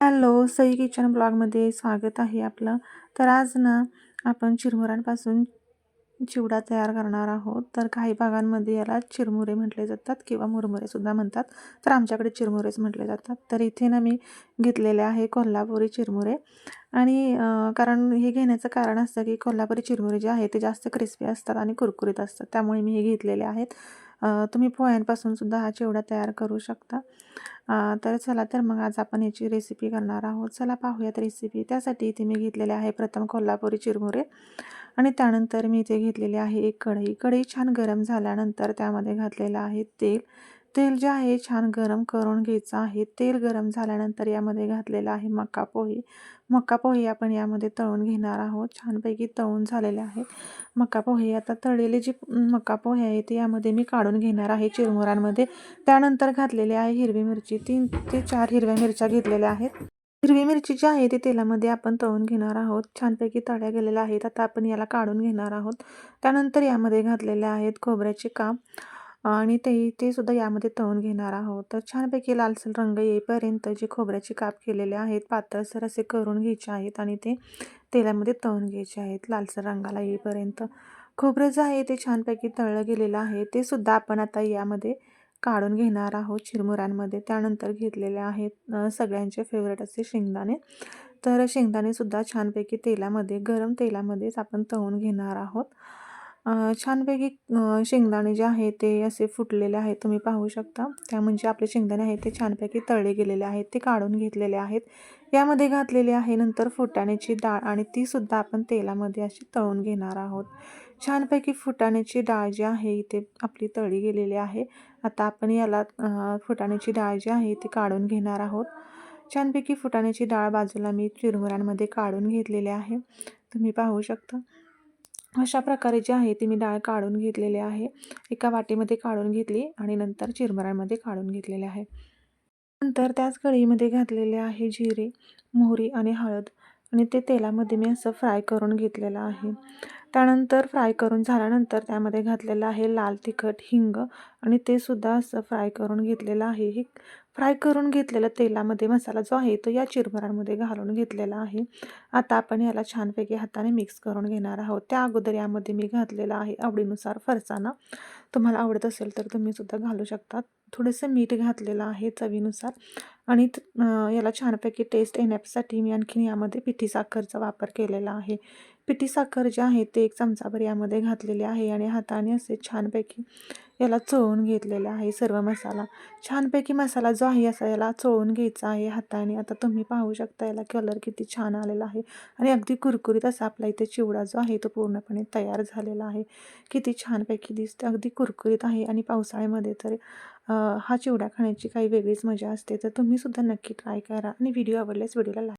Hello Sai kitchen ब्लॉगमध्ये स्वागत आहे आपलं. तर आज ना आपण चिरमुऱ्यांपासून चिवडा तयार करणार आहोत. तर काही भागांमध्ये याला चिरमुरे म्हटले जातात किंवा मुरमुरेसुद्धा म्हणतात. तर आमच्याकडे चिरमुरेच म्हटले जातात. तर इथे ना मी घेतलेले आहे कोल्हापुरी चिरमुरे. आणि कारण हे घेण्याचं कारण असतं की कोल्हापुरी चिरमुरे जे आहे ते जास्त क्रिस्पी असतात आणि कुरकुरीत असतात. त्यामुळे मी हे घेतलेले आहेत. तुम्ही पोह्यांपासून सुद्धा हा चिवडा तयार करू शकता. तर चला तर मग आज आपण याची रेसिपी करणार आहोत. चला पाहूयात रेसिपी त्यासाठी इथे मी घेतलेले आहे प्रथम कोल्हापुरी चिरमुरे आणि त्यानंतर मी इथे घेतलेले आहे एक कढई. कढई छान गरम झाल्यानंतर त्यामध्ये घातलेलं आहे तेल. तेल जे आहे छान गरम करून घ्यायचं आहे. तेल गरम झाल्यानंतर यामध्ये घातलेलं आहे मका पोहे. मका पोहे आपण यामध्ये तळून घेणार आहोत. छानपैकी तळून झालेले आहेत मका पोहे आता तळलेले जे मका पोहे आहे ते यामध्ये मी काढून घेणार आहे चिरमुरांमध्ये. त्यानंतर घातलेले आहे हिरवी मिरची. तीन ते चार हिरव्या मिरच्या घेतलेल्या आहेत. हिरवी मिरची जी आहे ती तेलामध्ये आपण तळून घेणार आहोत. छानपैकी तळ्या गेलेल्या आहेत. आता आपण याला काढून घेणार आहोत. त्यानंतर यामध्ये घातलेले आहेत खोबऱ्याचे काप. आणि ते ते सुद्धा यामध्ये तळून घेणार आहोत. तर छानपैकी लालसर रंग येईपर्यंत जे खोबऱ्याचे काप केलेले आहेत पातळसर असे करून घ्यायचे आहेत आणि ते तेलामध्ये तळून घ्यायचे आहेत. लालसर रंगाला येईपर्यंत खोबरं जे आहे ते छानपैकी तळलं गेलेलं आहे. ते सुद्धा आपण आता यामध्ये काढून घेणार आहोत चिरमुऱ्यांमध्ये त्यानंतर घेतलेले आहेत सगळ्यांचे फेवरेट असे शेंगदाणे. तर शेंगदाणेसुद्धा छानपैकी तेलामध्ये गरम तेलामध्येच आपण तळून घेणार आहोत. छानपैकी शेंगदाणे जे आहे ते असे फुटलेले आहेत तुम्ही पाहू शकता. त्या म्हणजे आपले शेंगदाणे आहेत ते छानपैकी तळले गेलेले आहेत ते काढून घेतलेले आहेत. यामध्ये घातलेले आहे नंतर फुटाण्याची डाळ आणि तीसुद्धा आपण तेलामध्ये अशी तळून घेणार आहोत. छानपैकी फुटाण्याची डाळ जी आहे इथे आपली तळी गेलेली आहे. आता आपण याला फुटाण्याची डाळ जी आहे ती काढून घेणार आहोत. छानपैकी फुटाण्याची डाळ बाजूला मी चिरमुऱ्यांमध्ये काढून घेतलेली आहे. तुम्ही पाहू शकता. अशा प्रकारे जी आहे ती मी डाळ काढून घेतलेली आहे. एका वाटीमध्ये काढून घेतली आणि नंतर चिरमऱ्यांमध्ये काढून घेतलेले आहे. नंतर त्याच कढईमध्ये घातलेले आहे जिरे मोहरी आणि हळद आणि ते तेलामध्ये मी असं फ्राय करून घेतलेलं आहे. त्यानंतर फ्राय करून झाल्यानंतर त्यामध्ये घातलेलं आहे लाल तिखट हिंग आणि ते सुद्धा असं फ्राय करून घेतलेलं आहे. हे फ्राय करून घेतलेला तेलामध्ये मसाला जो आहे तो या चिरमरांमध्ये घालून घेतलेला आहे. आता आपण याला छानपैकी हाताने मिक्स करून घेणार आहोत. त्या अगोदर यामध्ये मी घातलेला आहे आवडीनुसार फरसाणा. तुम्हाला आवडत असेल तर तुम्ही सुद्धा घालू शकता. थोडंसं मीठ घातलेलं आहे चवीनुसार आणि याला छानपैकी टेस्ट येण्यासाठी मी आणखीन यामध्ये पिठी साखरचा वापर केलेला आहे. पिठी साखर जे आहे ते एक चमचाभर यामध्ये घातलेले आहे आणि हाताने असे छानपैकी याला चोळून घेतलेला आहे सर्व मसाला. छानपैकी मसाला जो आहे असा याला चोळून घ्यायचा आहे हाताने. आता तुम्ही पाहू शकता याला कलर किती छान आलेला आहे आणि अगदी कुरकुरीत असा आपला इथे चिवडा जो आहे तो पूर्णपणे तयार झालेला आहे. किती छानपैकी दिसते अगदी कुरकुरीत आहे आणि पावसाळ्यामध्ये तर हा चिवडा खाण्याची काही वेगळीच मजा असते. तर तुम्हीसुद्धा नक्की ट्राय करा आणि व्हिडिओ आवडल्यास व्हिडिओला लाईक